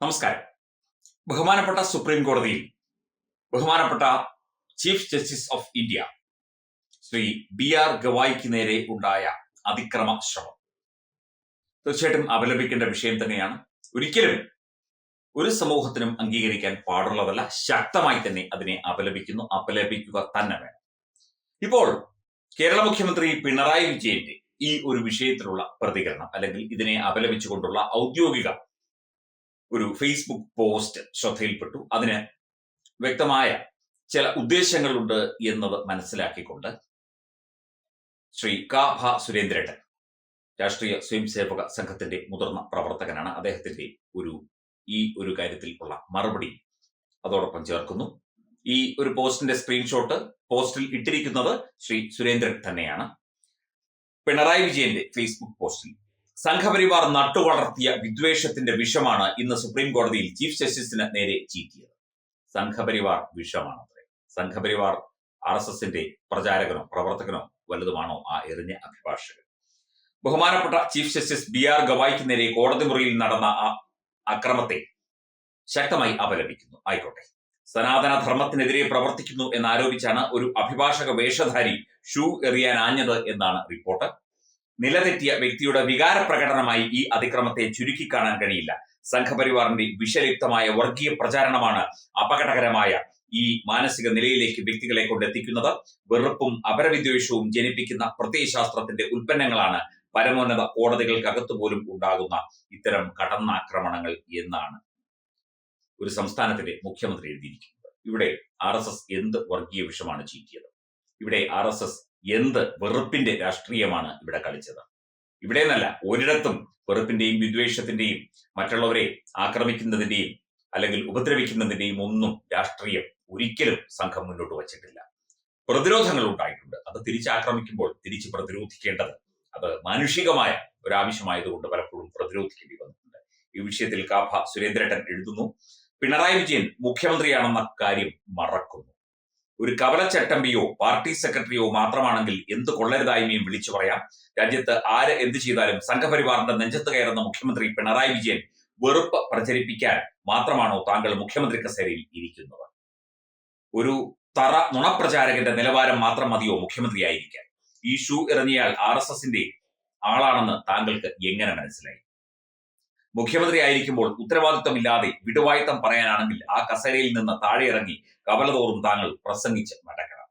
നമസ്കാരം. ബഹുമാനപ്പെട്ട സുപ്രീം കോടതിയിൽ ബഹുമാനപ്പെട്ട chief justice of India Shri B R ഗവായിക്ക് നേരെ ഉണ്ടായ അതിക്രമ ശ്രമം തീർച്ചയായിട്ടും അപലപിക്കേണ്ട വിഷയം തന്നെയാണ്. ഒരിക്കലും ഒരു സമൂഹത്തിനും അംഗീകരിക്കാൻ പാടുള്ളതല്ല ശക്തമായി തന്നെ അതിനെ അപലപിക്കുന്നു അപലപിക്കുക തന്നെ വേണം. ഇപ്പോൾ കേരള മുഖ്യമന്ത്രി പിണറായി വിജയന്റെ ഈ ഒരു വിഷയത്തിലുള്ള പ്രതികരണം അല്ലെങ്കിൽ ഇതിനെ അപലപിച്ചുകൊണ്ടുള്ള ഔദ്യോഗിക ഒരു ഫേസ്ബുക്ക് പോസ്റ്റ് ശ്രദ്ധയിൽപ്പെട്ടു. അതിന് വ്യക്തമായ ചില ഉദ്ദേശങ്ങളുണ്ട് എന്നത് മനസ്സിലാക്കിക്കൊണ്ട് ശ്രീ കാഭ ഭ സുരേന്ദ്രേട്ടൻ രാഷ്ട്രീയ സ്വയംസേവക സംഘത്തിന്റെ മുതിർന്ന പ്രവർത്തകനാണ്. അദ്ദേഹത്തിന്റെ ഒരു ഈ ഒരു കാര്യത്തിൽ ഉള്ള മറുപടി അതോടൊപ്പം ചേർക്കുന്നു. ഈ ഒരു പോസ്റ്റിന്റെ സ്ക്രീൻഷോട്ട് പോസ്റ്റിൽ ഇട്ടിരിക്കുന്നത് ശ്രീ സുരേന്ദ്രൻ തന്നെയാണ്. പിണറായി വിജയന്റെ ഫേസ്ബുക്ക് പോസ്റ്റിൽ സംഘപരിവാർ നട്ടുവളർത്തിയ വിദ്വേഷത്തിന്റെ വിഷമാണ് ഇന്ന് സുപ്രീം കോടതിയിൽ ചീഫ് ജസ്റ്റിസിന് നേരെ ചീറ്റിയത്. സംഘപരിവാർ വിഷമാണ് സംഘപരിവാർ ആർ എസ് എസിന്റെ പ്രചാരകനോ പ്രവർത്തകനോ വലുതുമാണോ ആ എറിഞ്ഞ അഭിഭാഷകൻ. ബഹുമാനപ്പെട്ട ചീഫ് ജസ്റ്റിസ് ബി ആർ ഗവായിക്ക് നേരെ കോടതി മുറിയിൽ നടന്ന അക്രമത്തെ ശക്തമായി അപലപിക്കുന്നു. ആയിക്കോട്ടെ. സനാതന ധർമ്മത്തിനെതിരെ പ്രവർത്തിക്കുന്നു എന്നാരോപിച്ചാണ് ഒരു അഭിഭാഷക വേഷധാരി ഷൂ എറിയാൻ ആഞ്ഞത് എന്നാണ് റിപ്പോർട്ട്. നിലതെറ്റിയ വ്യക്തിയുടെ വികാര പ്രകടനമായി ഈ അതിക്രമത്തെ ചുരുക്കി കാണാൻ കഴിയില്ല. സംഘപരിവാറിന്റെ വിഷലിപ്തമായ വർഗീയ പ്രചാരണമാണ് അപകടകരമായ ഈ മാനസിക നിലയിലേക്ക് വ്യക്തികളെ കൊണ്ടെത്തിക്കുന്നത്. വെറുപ്പും അപരവിദ്വേഷവും ജനിപ്പിക്കുന്ന പ്രത്യയശാസ്ത്രത്തിന്റെ ഉൽപ്പന്നങ്ങളാണ് പരമോന്നത കോടതികൾക്കകത്തു പോലും ഉണ്ടാകുന്ന ഇത്തരം കടന്നാക്രമണങ്ങൾ എന്നാണ് ഒരു സംസ്ഥാനത്തിന്റെ മുഖ്യമന്ത്രി എഴുതിയിരിക്കുന്നത്. ഇവിടെ ആർ എസ് എസ് എന്ത് വർഗീയ വിഷമാണ് ചീറ്റിയത്? ഇവിടെ ആർ എസ് എസ് എന്ത് വെറുപ്പിന്റെ രാഷ്ട്രീയമാണ് ഇവിടെ കളിച്ചത്? ഇവിടെ നിന്നല്ല ഒരിടത്തും വെറുപ്പിന്റെയും വിദ്വേഷത്തിന്റെയും മറ്റുള്ളവരെ ആക്രമിക്കുന്നതിന്റെയും അല്ലെങ്കിൽ ഉപദ്രവിക്കുന്നതിന്റെയും ഒന്നും രാഷ്ട്രീയം ഒരിക്കലും സംഘം മുന്നോട്ട് വച്ചിട്ടില്ല. പ്രതിരോധങ്ങൾ ഉണ്ടായിട്ടുണ്ട്. അത് തിരിച്ചാക്രമിക്കുമ്പോൾ തിരിച്ച് പ്രതിരോധിക്കേണ്ടത് അത് മാനുഷികമായ ഒരാവശ്യമായതുകൊണ്ട് പലപ്പോഴും പ്രതിരോധിക്കേണ്ടി വന്നിട്ടുണ്ട്. ഈ വിഷയത്തിൽ കാഭ സുരേന്ദ്രേട്ടൻ എഴുതുന്നു പിണറായി വിജയൻ മുഖ്യമന്ത്രിയാണെന്ന കാര്യം മറക്കുന്നു. ഒരു കവലച്ചട്ടമ്പിയോ പാർട്ടി സെക്രട്ടറിയോ മാത്രമാണെങ്കിൽ എന്ത് കൊള്ളരുതായ്മയും വിളിച്ചു പറയാം. രാജ്യത്ത് ആര് എന്ത് ചെയ്താലും സംഘപരിവാറിന്റെ നെഞ്ചത്ത് കയറുന്ന മുഖ്യമന്ത്രി പിണറായി വിജയൻ വെറുപ്പ് പ്രചരിപ്പിക്കാൻ മാത്രമാണോ താങ്കൾ മുഖ്യമന്ത്രി കസേരയിൽ ഇരിക്കുന്നത്? ഒരു തറ നുണപ്രചാരകന്റെ നിലവാരം മാത്രം മതിയോ മുഖ്യമന്ത്രിയായിരിക്കാൻ? ഈ ഷൂ ഇറങ്ങിയാൽ ആർ എസ് എസിന്റെ ആളാണെന്ന് താങ്കൾക്ക് എങ്ങനെ മനസ്സിലായി? മുഖ്യമന്ത്രി ആയിരിക്കുമ്പോൾ ഉത്തരവാദിത്തമില്ലാതെ വിടുവായുത്തം പറയാനാണെങ്കിൽ ആ കസേരയിൽ നിന്ന് താഴെ ഇറങ്ങി കവലതോറും താങ്കൾ പ്രസംഗിച്ച് നടക്കണം.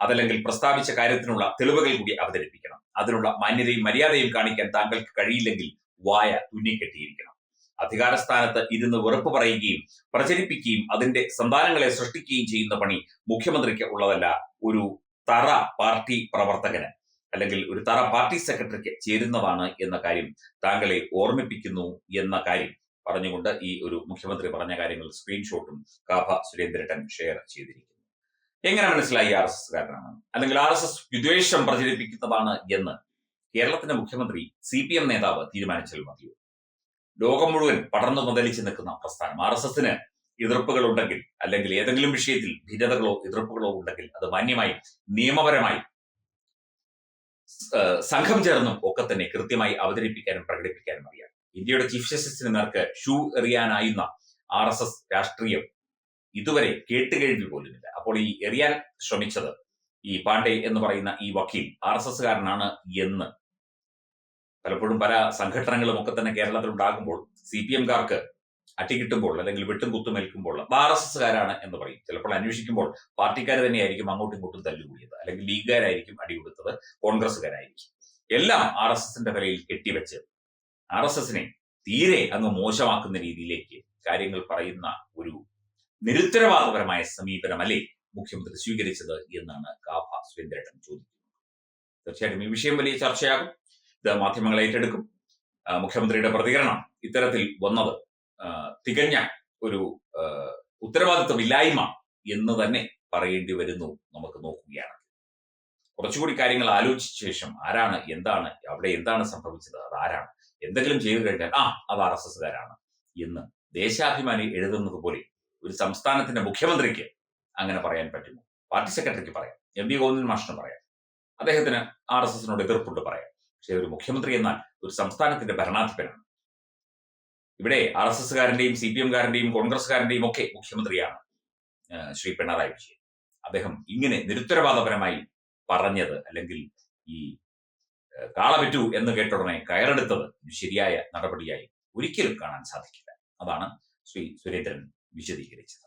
അതല്ലെങ്കിൽ പ്രസ്താവിച്ച കാര്യത്തിനുള്ള തെളിവുകൾ കൂടി അവതരിപ്പിക്കണം. അതിനുള്ള മാന്യതയും മര്യാദയും കാണിക്കാൻ താങ്കൾക്ക് കഴിയില്ലെങ്കിൽ വായ തുന്നിക്കെട്ടിയിരിക്കണം. അധികാരസ്ഥാനത്ത് ഇരുന്ന് വെറുപ്പ് പറയുകയും പ്രചരിപ്പിക്കുകയും അതിന്റെ സന്താനങ്ങളെ സൃഷ്ടിക്കുകയും ചെയ്യുന്ന പണി മുഖ്യമന്ത്രിക്ക് ഉള്ളതല്ല ഒരു തറ പാർട്ടി പ്രവർത്തകന്. അല്ലെങ്കിൽ ഒരു തറ പാർട്ടി സെക്രട്ടറിക്ക് ചേരുന്നതാണ് എന്ന കാര്യം താങ്കളെ ഓർമ്മിപ്പിക്കുന്നു എന്ന കാര്യം പറഞ്ഞുകൊണ്ട് ഈ ഒരു മുഖ്യമന്ത്രി പറഞ്ഞ കാര്യങ്ങൾ സ്ക്രീൻഷോട്ടും കാഭ സുരേന്ദ്രട്ടൻ ഷെയർ ചെയ്തിരിക്കുന്നു. എങ്ങനെ മനസ്സിലായി ആർ എസ് എസ് കാരനാണ് അല്ലെങ്കിൽ ആർ എസ് എസ് വിദ്വേഷം പ്രചരിപ്പിക്കുന്നതാണ് എന്ന് കേരളത്തിന്റെ മുഖ്യമന്ത്രി സി പി എം നേതാവ് തീരുമാനിച്ചാൽ മതിയോ? ലോകം മുഴുവൻ പടർന്നു മുതലിച്ച് നിൽക്കുന്ന പ്രസ്ഥാനം. ആർ എസ് എസിന് എതിർപ്പുകൾ ഉണ്ടെങ്കിൽ അല്ലെങ്കിൽ ഏതെങ്കിലും വിഷയത്തിൽ ഭിന്നതകളോ എതിർപ്പുകളോ ഉണ്ടെങ്കിൽ അത് മാന്യമായി നിയമപരമായി സംഘം ചേർന്നും ഒക്കെ തന്നെ കൃത്യമായി അവതരിപ്പിക്കാനും പ്രകടിപ്പിക്കാനും അറിയാം. ഇന്ത്യയുടെ ചീഫ് ജസ്റ്റിസിന് നേർക്ക് ഷൂ എറിയാനായുന്ന ആർ എസ് എസ് രാഷ്ട്രീയം ഇതുവരെ കേട്ടുകേൾവി പോലുമില്ല. അപ്പോൾ ഈ എറിയാൻ ശ്രമിച്ചത് ഈ പാണ്ഡെ എന്ന് പറയുന്ന ഈ വക്കീൽ ആർ എസ് എസ്കാരനാണ് എന്ന്. പലപ്പോഴും പല സംഘടനകളും ഒക്കെ തന്നെ കേരളത്തിൽ ഉണ്ടാകുമ്പോൾ സി പി എംകാർക്ക് അട്ടിക്കിട്ടുമ്പോൾ അല്ലെങ്കിൽ വെട്ടും കുത്തും ഏൽക്കുമ്പോൾ ആർ എസ് എസ്കാരാണ് എന്ന് പറയും. ചിലപ്പോൾ അന്വേഷിക്കുമ്പോൾ പാർട്ടിക്കാർ തന്നെയായിരിക്കും അങ്ങോട്ടും ഇങ്ങോട്ടും തല്ലുകൂടിയത്. അല്ലെങ്കിൽ ലീഗുകാരായിരിക്കും അടികൊടുത്തത് കോൺഗ്രസ്സുകാരായിരിക്കും. എല്ലാം ആർ എസ് എസിന്റെ തലയിൽ കെട്ടിവെച്ച് ആർ എസ് എസിനെ തീരെ അങ്ങ് മോശമാക്കുന്ന രീതിയിലേക്ക് കാര്യങ്ങൾ പറയുന്ന ഒരു നിരുത്തരവാദപരമായ സമീപനമല്ലേ മുഖ്യമന്ത്രി സ്വീകരിച്ചത് എന്നാണ് കാഭ സുരേന്ദ്രേട്ടൻ ചോദിക്കുന്നത്. തീർച്ചയായിട്ടും ഈ വിഷയം വലിയ ചർച്ചയാകും. ഇത് മാധ്യമങ്ങൾ ഏറ്റെടുക്കും. മുഖ്യമന്ത്രിയുടെ പ്രതികരണം ഇത്തരത്തിൽ വന്നത് തികഞ്ഞ ഒരു ഉത്തരവാദിത്വമില്ലായ്മ എന്ന് തന്നെ പറയേണ്ടി വരുന്നു നമുക്ക് നോക്കുകയാണ് കുറച്ചുകൂടി കാര്യങ്ങൾ ആലോചിച്ച ശേഷം ആരാണ് എന്താണ് അവിടെ എന്താണ് സംഭവിച്ചത് അത് ആരാണ് എന്തെങ്കിലും ചെയ്തു കഴിഞ്ഞാൽ ആ അത് ആർ എസ് എസ്കാരാണ് എന്ന് ദേശാഭിമാനി എഴുതുന്നത് പോലെ ഒരു സംസ്ഥാനത്തിന്റെ മുഖ്യമന്ത്രിക്ക് അങ്ങനെ പറയാൻ പറ്റുമോ പാർട്ടി സെക്രട്ടറിക്ക് പറയാം എം വി ഗോവിന്ദൻ മാഷിന് പറയാം അദ്ദേഹത്തിന് ആർ എസ് എസിനോട് എതിർപ്പുണ്ട് പറയാം. പക്ഷേ ഒരു മുഖ്യമന്ത്രി എന്നാൽ ഒരു സംസ്ഥാനത്തിന്റെ ഭരണാധിപനാണ്. ഇവിടെ ആർ എസ് എസ്സുകാരന്റെയും സി പി എംകാരന്റെയും കോൺഗ്രസ്സുകാരന്റെയും ഒക്കെ മുഖ്യമന്ത്രിയാണ് ശ്രീ പിണറായി വിജയൻ. അദ്ദേഹം ഇങ്ങനെ നിരുത്തരവാദപരമായി പറഞ്ഞത് അല്ലെങ്കിൽ ഈ കാളപറ്റു എന്ന് കേട്ടുടനെ കയറെടുത്തത് ശരിയായ നടപടിയായി ഒരിക്കലും കാണാൻ സാധിക്കില്ല. അതാണ് ശ്രീ സുരേന്ദ്രൻ വിശദീകരിച്ചത്.